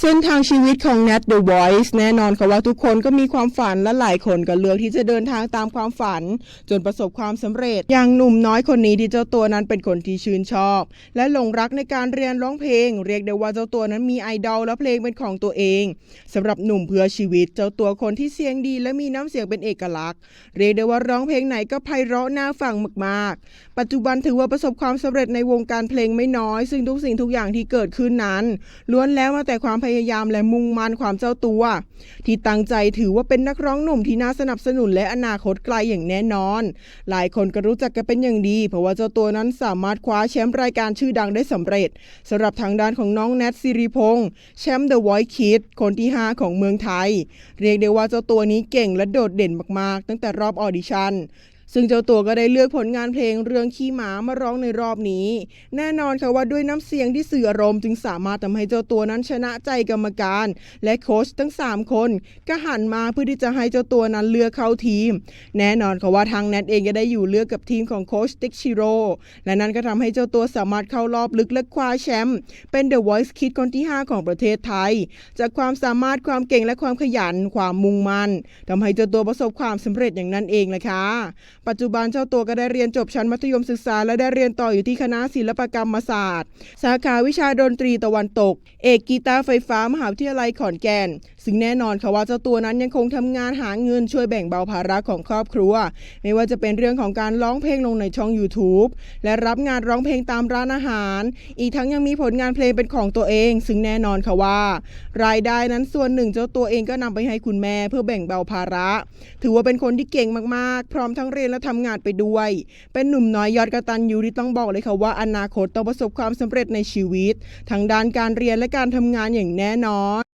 เส้นทางชีวิตของ Nat The Voice แน่นอนค่ะว่าทุกคนก็มีความฝันและหลายคนก็เลือกที่จะเดินทางตามความฝัน จนประสบความสำเร็จ อย่างหนุ่มน้อยคนนี้ที่เจ้าตัวนั้นเป็นคนที่ชื่นชอบ และหลงรักในการเรียนร้องเพลง เรียกได้ว่าเจ้าตัวนั้นมีไอดอลและเพลงเป็นของตัวเองสำหรับหนุ่มเพื่อชีวิต เจ้าตัวคนที่เสียงดี และมีน้ำเสียงเป็นเอกลักษณ์ เรียกได้ว่าร้องเพลงไหนก็ไพเราะน่าฟังมากๆ ปัจจุบันถือว่าประสบความสำเร็จในวงการเพลงไม่น้อย ซึ่งทุกสิ่งทุกอย่างที่เกิดขึ้นนั้นล้วนแล้วมาแต่ความพยายามและมุ่งมั่นความเจ้าตัว ที่ตั้งใจถือว่าเป็นนักร้องหนุ่มที่น่าสนับสนุนและอนาคตไกลอย่างแน่นอน หลายคนก็รู้จักกันเป็นอย่างดี เพราะว่าเจ้าตัวนั้นสามารถคว้าแชมป์รายการชื่อดังได้สำเร็จสำหรับทางด้านของน้องแนทสิริพงษ์แชมป์ The Voice Kids คนที่ 5 ของเมืองไทย เรียกได้ว่าเจ้าตัวนี้เก่งและโดดเด่นมากๆ ตั้งแต่รอบออดิชั่น ซึ่งเจ้าตัวก็ได้เลือกผลงานเพลงเรื่องขี้หมามาร้องในรอบนี้ แน่นอนค่ะว่าด้วยน้ำเสียงที่สื่ออารมณ์จึงสามารถทำให้เจ้าตัวนั้นชนะใจกรรมการ และโค้ชทั้ง 3 คนก็หันมาเพื่อที่จะให้เจ้าตัวนั้นเลือกเข้าทีม แน่นอนค่ะว่าทางแนทเองก็ได้อยู่เลือกกับทีมของโค้ชติกชิโร่และนั่นก็ทำให้เจ้าตัวสามารถเข้ารอบลึกและคว้าแชมป์เป็น The Voice Kid คนที่ 5 ของประเทศไทย จากความสามารถความเก่งและความขยันความมุ่งมั่นทำให้เจ้าตัวประสบความสำเร็จอย่างนั้นเองแหละค่ะปัจจุบันเจ้าตัวก็ได้เรียนจบชั้นมัธยมศึกษา และได้เรียนต่ออยู่ที่คณะศิลปกรรมศาสตร์ สาขาวิชาดนตรีตะวันตก เอกกีตาร์ไฟฟ้ามหาวิทยาลัยขอนแก่น ซึ่งแน่นอนค่ะว่าเจ้าตัวนั้นยังคงทำงานหาเงินช่วยแบ่งเบาภาระของครอบครัว ไม่ว่าจะเป็นเรื่องของการร้องเพลงลงในช่อง YouTube และรับงานร้องเพลงตามร้านอาหาร อีกทั้งยังมีผลงานเพลงเป็นของตัวเอง ซึ่งแน่นอนค่ะว่า รายได้นั้นส่วนหนึ่งเจ้าตัวเองก็นำไปให้คุณแม่เพื่อแบ่งเบาภาระ ถือว่าเป็นคนที่เก่งมากๆ พร้อมทั้งเรียนและทำงานไปด้วย เป็นหนุ่มน้อยยอดกระตันยูที่ต้องบอกเลยค่ะว่าอนาคตต้องประสบความสำเร็จในชีวิตทั้งด้านการเรียนและการทำงานอย่างแน่นอน